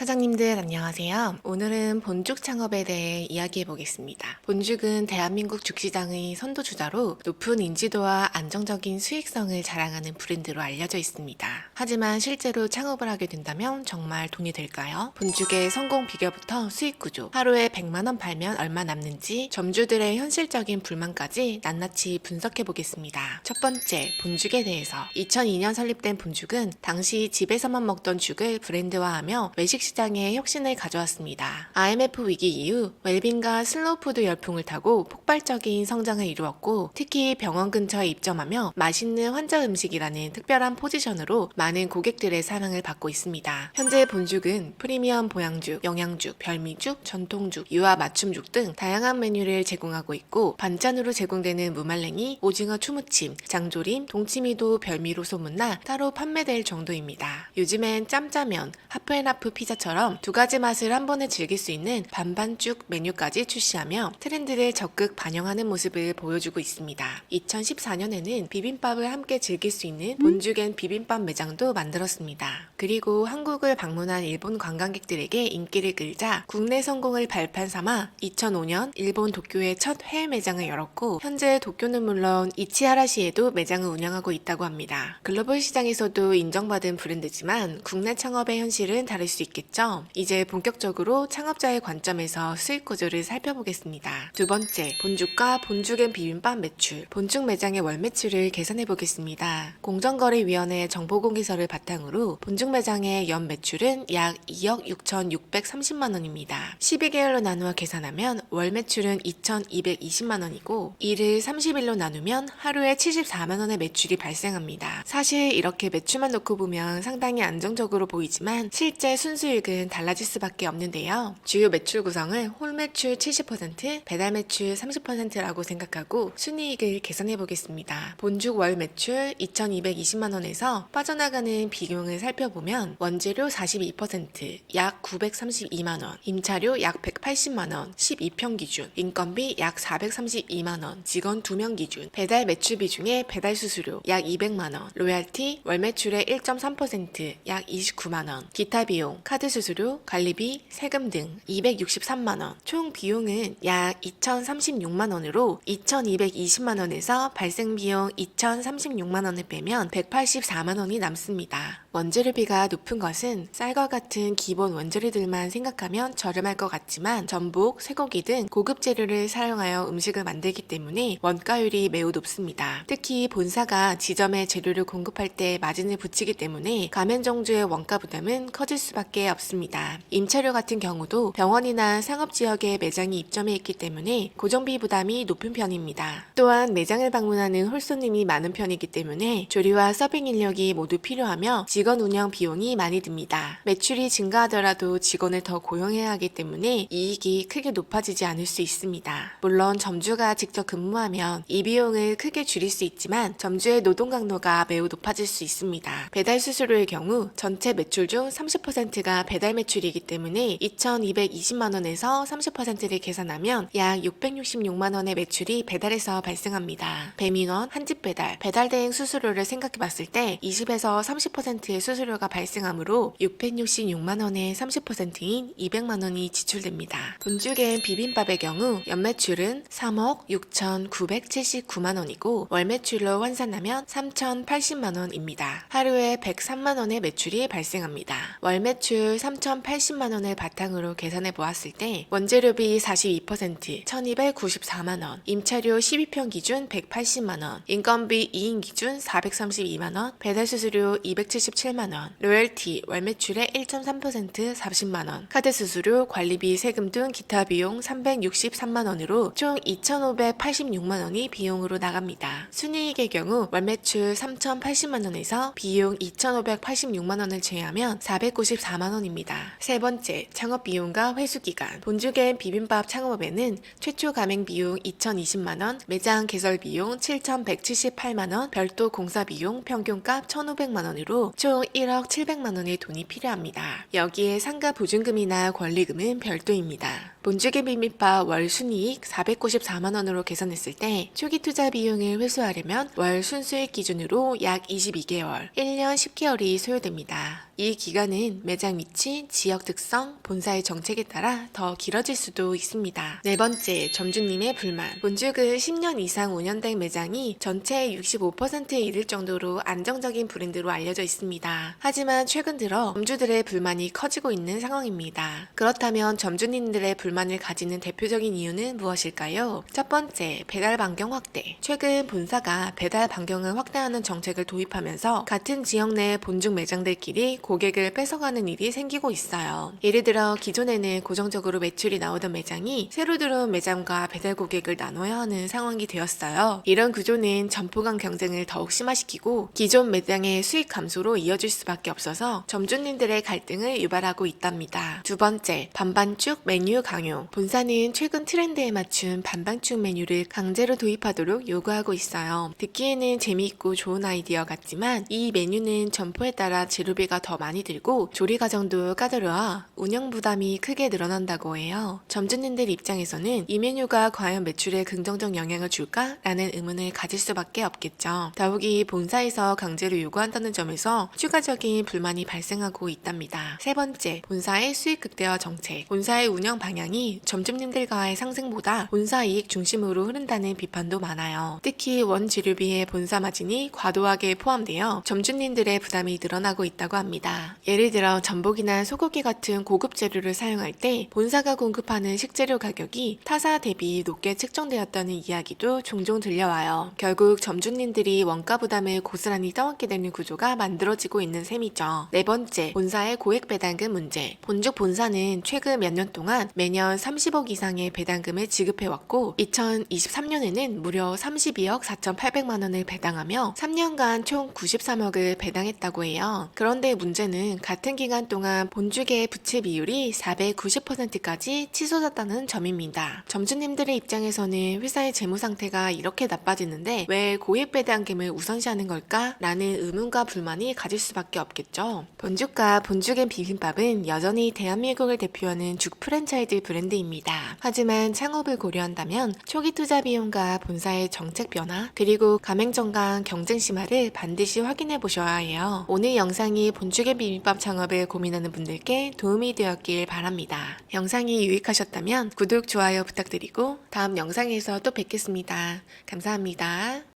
사장님들 안녕하세요. 오늘은 본죽 창업에 대해 이야기해 보겠습니다. 본죽은 대한민국 죽시장의 선도주자로 높은 인지도와 안정적인 수익성을 자랑하는 브랜드로 알려져 있습니다. 하지만 실제로 창업을 하게 된다면 정말 돈이 될까요? 본죽의 성공 비결부터 수익 구조, 하루에 100만 원 팔면 얼마 남는지 점주들의 현실적인 불만까지 낱낱이 분석해 보겠습니다. 첫 번째, 본죽에 대해서 2002년 설립된 본죽은 당시 집에서만 먹던 죽을 브랜드화하며 외식 시장에 혁신을 가져왔습니다. IMF 위기 이후 웰빙과 슬로우푸드 열풍을 타고 폭발적인 성장을 이루었고 특히 병원 근처에 입점하며 맛있는 환자 음식이라는 특별한 포지션으로 많은 고객들의 사랑을 받고 있습니다. 현재 본죽은 프리미엄 보양죽, 영양죽, 별미죽, 전통죽, 유아 맞춤죽 등 다양한 메뉴를 제공하고 있고 반찬으로 제공되는 무말랭이, 오징어 추무침, 장조림, 동치미도 별미로 소문나 따로 판매될 정도입니다. 요즘엔 짬짜면, 하프앤하프 피자 처럼 두 가지 맛을 한 번에 즐길 수 있는 반반죽 메뉴까지 출시하며 트렌드를 적극 반영하는 모습을 보여주고 있습니다. 2014년에는 비빔밥을 함께 즐길 수 있는 본죽엔 비빔밥 매장도 만들었습니다. 그리고 한국을 방문한 일본 관광객들에게 인기를 끌자 국내 성공을 발판 삼아 2005년 일본 도쿄에 첫 해외 매장을 열었고 현재 도쿄는 물론 이치하라시에도 매장을 운영하고 있다고 합니다. 글로벌 시장에서도 인정받은 브랜드지만 국내 창업의 현실은 다를 수 있겠죠. 이제 본격적으로 창업자의 관점에서 수익 구조를 살펴보겠습니다. 두 번째, 본죽과 본죽엔 비빔밥 매출, 본죽 매장의 월 매출을 계산해 보겠습니다. 공정거래위원회 정보 공개서를 바탕으로 본죽 매장의 연 매출은 약 2억 6,630만 원입니다. 12개월로 나누어 계산하면 월 매출은 2,220만 원이고 이를 30일로 나누면 하루에 74만 원의 매출이 발생합니다. 사실 이렇게 매출만 놓고 보면 상당히 안정적으로 보이지만 실제 순수익 은 달라질 수밖에 없는데요. 주요 매출 구성을 홀 매출 70%, 배달 매출 30%라고 생각하고 순이익을 계산해 보겠습니다. 본죽 월 매출 2,220만 원에서 빠져나가는 비용을 살펴보면 원재료 42%, 약 932만 원, 임차료 약 180만 원, 12평 기준, 인건비 약 432만 원, 직원 2명 기준, 배달 매출 비 중에 배달 수수료 약 200만 원, 로얄티 월 매출의 1.3%약 29만 원, 기타 비용, 카드 수수료, 관리비, 세금 등 263만 원, 총 비용은 약 2,036만 원으로 2,220만 원에서 발생 비용 2,036만 원을 빼면 184만 원이 남습니다. 원재료비가 높은 것은 쌀과 같은 기본 원재료들만 생각하면 저렴할 것 같지만 전복, 쇠고기 등 고급 재료를 사용하여 음식을 만들기 때문에 원가율이 매우 높습니다. 특히 본사가 지점에 재료를 공급할 때 마진을 붙이기 때문에 가맹정주의 원가 부담은 커질 수밖에 없습니다. 임차료 같은 경우도 병원이나 상업 지역에 매장이 입점해 있기 때문에 고정비 부담이 높은 편입니다. 또한 매장을 방문하는 홀손님이 많은 편이기 때문에 조리와 서빙 인력이 모두 필요하며 직원 운영 비용이 많이 듭니다. 매출이 증가하더라도 직원을 더 고용해야 하기 때문에 이익이 크게 높아지지 않을 수 있습니다. 물론 점주가 직접 근무하면 이 비용을 크게 줄일 수 있지만 점주의 노동 강도가 매우 높아질 수 있습니다. 배달 수수료의 경우 전체 매출 중 30%가 배달 매출이기 때문에 2,220만 원에서 30%를 계산하면 약 666만 원의 매출이 배달에서 발생합니다. 배민원, 한집 배달, 배달 대행 수수료를 생각해 봤을 때 20에서 30%의 수수료가 발생하므로 666만 원의 30%인 200만 원이 지출됩니다. 본죽엔 비빔밥의 경우 연매출은 3억 6,979만 원이고 월매출로 환산하면 3,080만 원입니다. 하루에 103만 원의 매출이 발생합니다. 월매출 3,080만 원을 바탕으로 계산해 보았을 때 원재료비 42% 1,294만 원, 임차료 12평 기준 180만 원, 인건비 2인 기준 432만 원, 배달 수수료 277만 원, 로열티 월매출의 1.3% 40만 원, 카드 수수료, 관리비, 세금 등 기타 비용 363만 원으로 총 2,586만 원이 비용으로 나갑니다. 순이익의 경우 월매출 3,080만 원에서 비용 2,586만 원을 제외하면 494만 원 입니다. 세 번째, 창업 비용과 회수 기간. 본죽엔 비빔밥 창업에는 최초 가맹 비용 2,020만 원, 매장 개설 비용 7,178만 원, 별도 공사 비용 평균값 1,500만 원으로 총 1억 700만 원의 돈이 필요합니다. 여기에 상가 보증금이나 권리금은 별도입니다. 본죽의 비빔밥 월 순이익 494만 원으로 계산했을 때 초기 투자 비용을 회수하려면 월 순수익 기준으로 약 22개월, 1년 10개월이 소요됩니다. 이 기간은 매장 위치, 지역 특성, 본사의 정책에 따라 더 길어질 수도 있습니다. 네 번째, 점주님의 불만. 본죽은 10년 이상 운영된 매장이 전체의 65%에 이를 정도로 안정적인 브랜드로 알려져 있습니다. 하지만 최근 들어 점주들의 불만이 커지고 있는 상황입니다. 그렇다면 점주님들의 불만 을 가지는 대표적인 이유는 무엇일까요? 첫 번째, 배달 반경 확대. 최근 본사가 배달 반경을 확대하는 정책을 도입하면서 같은 지역 내 본죽 매장들끼리 고객을 뺏어가는 일이 생기고 있어요. 예를 들어 기존에는 고정적으로 매출이 나오던 매장이 새로 들어온 매장과 배달 고객을 나눠야 하는 상황이 되었어요. 이런 구조는 점포 간 경쟁을 더욱 심화시키고 기존 매장의 수익 감소로 이어질 수밖에 없어서 점주님들의 갈등을 유발하고 있답니다. 두 번째, 반반죽 메뉴 강 요. 본사는 최근 트렌드에 맞춘 반반죽 메뉴를 강제로 도입하도록 요구하고 있어요. 듣기에는 재미있고 좋은 아이디어 같지만 이 메뉴는 점포에 따라 재료비가 더 많이 들고 조리 과정도 까다로워 운영 부담이 크게 늘어난다고 해요. 점주님들 입장에서는 이 메뉴가 과연 매출에 긍정적 영향을 줄까 라는 의문을 가질 수밖에 없겠죠. 더욱이 본사에서 강제로 요구한다는 점에서 추가적인 불만이 발생하고 있답니다. 세 번째, 본사의 수익 극대화 정책. 본사의 운영 방향 이 점주님들과의 상승보다 본사 이익 중심으로 흐른다는 비판도 많아요. 특히 원재료비의 본사 마진이 과도하게 포함되어 점주님들의 부담이 늘어나고 있다고 합니다. 예를 들어 전복이나 소고기 같은 고급 재료를 사용할 때 본사가 공급하는 식재료 가격이 타사 대비 높게 책정되었다는 이야기도 종종 들려와요. 결국 점주님들이 원가 부담을 고스란히 떠안게 되는 구조가 만들어지고 있는 셈이죠. 네 번째, 본사의 고액 배당금 문제. 본죽 본사는 최근 몇 년 동안 매년 30억 이상의 배당금을 지급해왔고 2023년에는 무려 32억 4,800만 원을 배당하며 3년간 총 93억을 배당했다고 해요. 그런데 문제는 같은 기간 동안 본죽의 부채 비율이 490%까지 치솟았다는 점입니다. 점주님들의 입장에서는 회사의 재무 상태가 이렇게 나빠지는데 왜 고액 배당금을 우선시하는 걸까? 라는 의문과 불만이 가질 수밖에 없겠죠. 본죽과 본죽의 비빔밥은 여전히 대한민국을 대표하는 죽 프랜차이즈 브랜드입니다. 하지만 창업을 고려한다면 초기 투자 비용과 본사의 정책 변화 그리고 가맹점 간 경쟁 심화를 반드시 확인해 보셔야 해요. 오늘 영상이 본죽의 비빔밥 창업을 고민하는 분들께 도움이 되었길 바랍니다. 영상이 유익하셨다면 구독, 좋아요 부탁드리고 다음 영상에서 또 뵙겠습니다. 감사합니다.